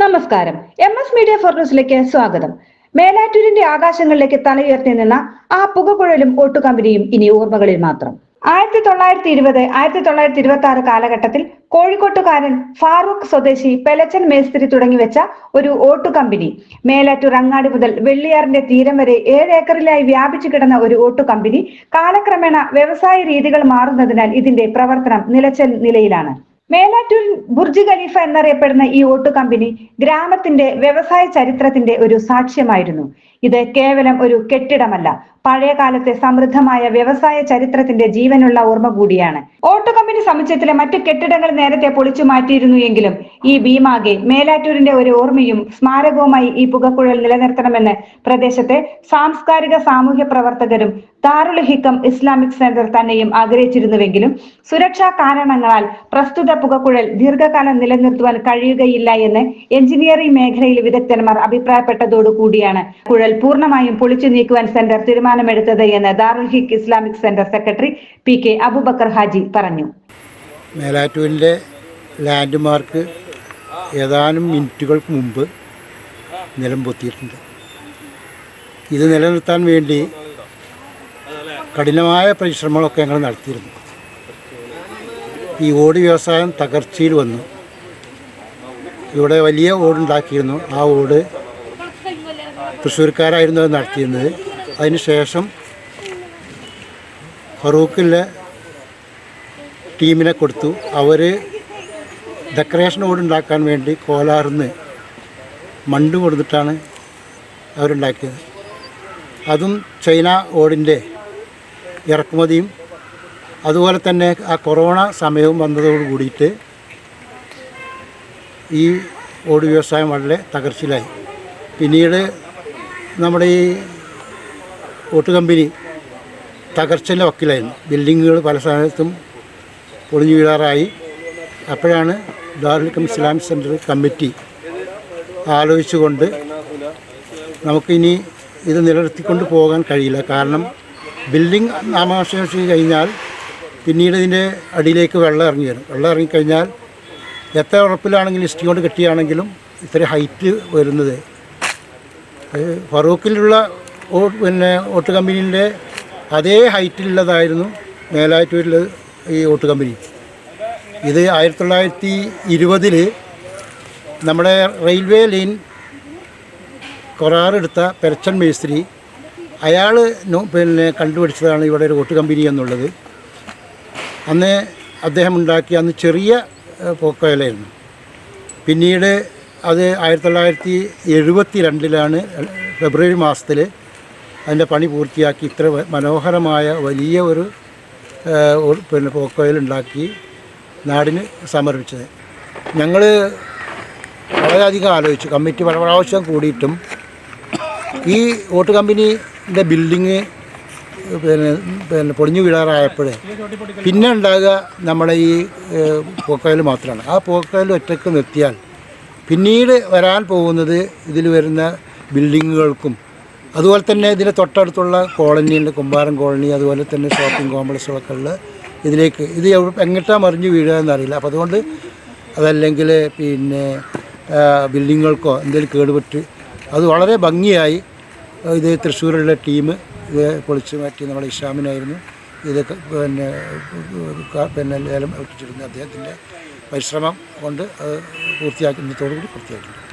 നമസ്കാരം. M S media for ന്യൂസിലേക്ക് സ്വാഗതം. മേലാറ്റൂരിന്റെ ആകാശങ്ങളിലേക്ക് തലയുയർത്തി നിന്ന ആ പുകക്കുഴലും ഓട്ടുകമ്പനിയും ഇനി ഓർമ്മകളിൽ മാത്രം. ആയിരത്തി തൊള്ളായിരത്തി ഇരുപത് ആയിരത്തി തൊള്ളായിരത്തി ഇരുപത്തി ആറ് കാലഘട്ടത്തിൽ കോഴിക്കോട്ടുകാരൻ ഫാറൂഖ് സ്വദേശി പെലച്ചൻ മേസ്തിരി തുടങ്ങിവെച്ച ഒരു ഓട്ടുകമ്പനി. മേലാറ്റൂർ അങ്ങാടി മുതൽ വെള്ളിയാറിന്റെ തീരം വരെ ഏഴ് ഏക്കറിലായി വ്യാപിച്ചു കിടന്ന ഒരു ഓട്ടുകമ്പനി കാലക്രമേണ വ്യവസായ രീതികൾ മാറുന്നതിനാൽ ഇതിന്റെ പ്രവർത്തനം നിലച്ചൽ നിലയിലാണ്. മേലാറ്റൂർ ബുർജ് ഖലീഫ എന്നറിയപ്പെടുന്ന ഈ ഓട്ടു കമ്പനി ഗ്രാമത്തിന്റെ വ്യവസായ ചരിത്രത്തിന്റെ ഒരു സാക്ഷ്യമായിരുന്നു. ഇത് കേവലം ഒരു കെട്ടിടമല്ല പഴയ കാലത്തെ സമൃദ്ധമായ വ്യവസായ ചരിത്രത്തിന്റെ ജീവനുള്ള ഓർമ്മ കൂടിയാണ്. ഓട്ടു കമ്പനി സമുച്ചയത്തിലെ മറ്റു കെട്ടിടങ്ങൾ നേരത്തെ പൊളിച്ചു മാറ്റിയിരുന്നു എങ്കിലും ഈ ഭീമാകെ മേലാറ്റൂരിന്റെ ഒരു ഓർമ്മയും സ്മാരകവുമായി ഈ പുകക്കുഴൽ നിലനിർത്തണമെന്ന് പ്രദേശത്തെ സാംസ്കാരിക സാമൂഹ്യ പ്രവർത്തകരും ദാറുൽ ഹിക്കം ഇസ്ലാമിക് സെന്റർ തന്നെയും ആഗ്രഹിച്ചിരുന്നുവെങ്കിലും സുരക്ഷാ കാരണങ്ങളാൽ പ്രസ്തുത പുകക്കുഴൽ ദീർഘകാലം നിലനിർത്തുവാൻ കഴിയുകയില്ല എന്ന് എഞ്ചിനീയറിംഗ് മേഖലയിൽ വിദഗ്ധന്മാർ അഭിപ്രായപ്പെട്ടതോടുകൂടിയാണ് കുഴൽ പൂർണമായും പൊളിച്ചു നീക്കുവാൻ സെന്റർ തീരുമാനമെടുത്തത് എന്ന് Darul Hik Islamic centre secretary P K Abubakar Haji പറഞ്ഞു. മേലാറ്റൂരിലെ ലാൻഡ് മാർക്ക് ഏതാനും മിനിറ്റുകൾക്ക് മുമ്പ് നിലം പൊത്തിയിട്ടുണ്ട്. ഇത് നിലനിർത്താൻ വേണ്ടി കഠിനമായ പരിശ്രമങ്ങളൊക്കെ ഞങ്ങൾ നടത്തിയിരുന്നു. ഈ ഓട് വ്യവസായം തകർച്ചയിൽ വന്നു. ഇവിടെ വലിയ ഓടുണ്ടാക്കിയിരുന്നു. ആ ഓട് തൃശ്ശൂർക്കാരായിരുന്നു അത് നടത്തിയിരുന്നത്. അതിനുശേഷം ഫറൂഖിലെ ടീമിനെ കൊടുത്തു. അവർ ഡെക്കറേഷൻ ഓട് ഉണ്ടാക്കാൻ വേണ്ടി കോലാറിന്ന് മണ്ണ് കൊടുത്തിട്ടാണ് അവരുണ്ടാക്കിയത്. അതും ചൈന ഓടിന്റെ ഇറക്കുമതിയും. അതുപോലെ തന്നെ ആ കൊറോണ സമയവും വന്നതോട് കൂടിയിട്ട് ഈ ഓട് വ്യവസായം വളരെ തകർച്ചയിലായി. പിന്നീട് നമ്മുടെ ഈ ഓട്ട് കമ്പനി തകർച്ചന്റെ വക്കിലായിരുന്നു. ബിൽഡിങ്ങുകൾ പല സ്ഥലത്തും പൊളിഞ്ഞു വീഴാറായി. അപ്പോഴാണ് ദാറുൽക്കം ഇസ്ലാമിക് സെന്റർ കമ്മിറ്റി ആലോചിച്ചുകൊണ്ട് നമുക്കിനി ഇത് നിലനിർത്തിക്കൊണ്ട് പോകാൻ കഴിയില്ല. കാരണം ബിൽഡിംഗ് നാമാവശേഷി കഴിഞ്ഞാൽ പിന്നീട് ഇതിന്റെ അടിയിലേക്ക് വെള്ളം ഇറങ്ങി വരും. വെള്ളം ഇറങ്ങിക്കഴിഞ്ഞാൽ എത്ര ഉറപ്പിലാണെങ്കിലും ഇഷ്ടി കൊണ്ട് കെട്ടിയാണെങ്കിലും ഇത്ര ഹൈറ്റ് വരുന്നത്. ഫറൂഖിലുള്ള പിന്നെ ഓട്ട് കമ്പനീന്റെ അതേ ഹൈറ്റിലുള്ളതായിരുന്നു മേലാറ്റൂരിൽ ഈ ഓട്ട് കമ്പനി. ഇത് ആയിരത്തി തൊള്ളായിരത്തി ഇരുപതിൽ നമ്മുടെ റെയിൽവേ ലൈൻ കൊറാറെടുത്ത പെരച്ചൻ മേസ്ത്രി അയാൾ പിന്നെ കണ്ടുപിടിച്ചതാണ് ഇവിടെ ഒരു ഓട്ട് കമ്പനി എന്നുള്ളത്. അന്ന് അദ്ദേഹം ഉണ്ടാക്കിയ അന്ന് ചെറിയ പോക്കോയിലായിരുന്നു പിന്നീട് അത് ആയിരത്തി തൊള്ളായിരത്തി എഴുപത്തി രണ്ടിലാണ് ഫെബ്രുവരി മാസത്തിൽ അതിന്റെ പണി പൂർത്തിയാക്കി ഇത്ര മനോഹരമായ വലിയ ഒരു പിന്നെ പോക്കോയിൽ ഉണ്ടാക്കി നാടിന് സമർപ്പിച്ചത്. ഞങ്ങൾ വളരെയധികം ആലോചിച്ചു. കമ്മിറ്റി പല പ്രാവശ്യം കൂടിയിട്ടും ഈ ഓട്ട് കമ്പനിന്റെ ബിൽഡിങ് പിന്നെ പിന്നെ പൊളിഞ്ഞു വീഴാറായപ്പോഴേ പിന്നെ ഉണ്ടാകുക നമ്മുടെ ഈ പോക്കോയിൽ മാത്രമാണ്. ആ പോക്കോയിൽ ഒറ്റയ്ക്ക് നിർത്തിയാൽ പിന്നീട് വരാൻ പോകുന്നത് ഇതിൽ വരുന്ന ബിൽഡിങ്ങുകൾക്കും അതുപോലെ തന്നെ ഇതിന്റെ തൊട്ടടുത്തുള്ള കോളനിയുണ്ട് കുമ്പാരം കോളനി അതുപോലെ തന്നെ ഷോപ്പിംഗ് കോംപ്ലക്സുകളൊക്കെ ഉള്ള ഇതിലേക്ക് ഇത് എവിടെ എങ്ങോട്ടാണ് മറിഞ്ഞു വീഴുക എന്നറിയില്ല. അപ്പോൾ അതുകൊണ്ട് അതല്ലെങ്കിൽ പിന്നെ ബിൽഡിങ്ങുകൾക്കോ എന്തെങ്കിലും കേടുപറ്റ് അത് വളരെ ഭംഗിയായി ഇത് തൃശ്ശൂരുള്ള ടീം ഇത് പൊളിച്ചു മാറ്റി നമ്മുടെ ഇഷാമിനായിരുന്നു. ഇത് പിന്നെ പിന്നെ ലേലം ഏൽപ്പിച്ചിരുന്നത് അദ്ദേഹത്തിന്റെ പരിശ്രമം കൊണ്ട് അത് പൂർത്തിയാക്കുന്നതോടുകൂടി പൂർത്തിയാക്കിയിട്ടുണ്ട്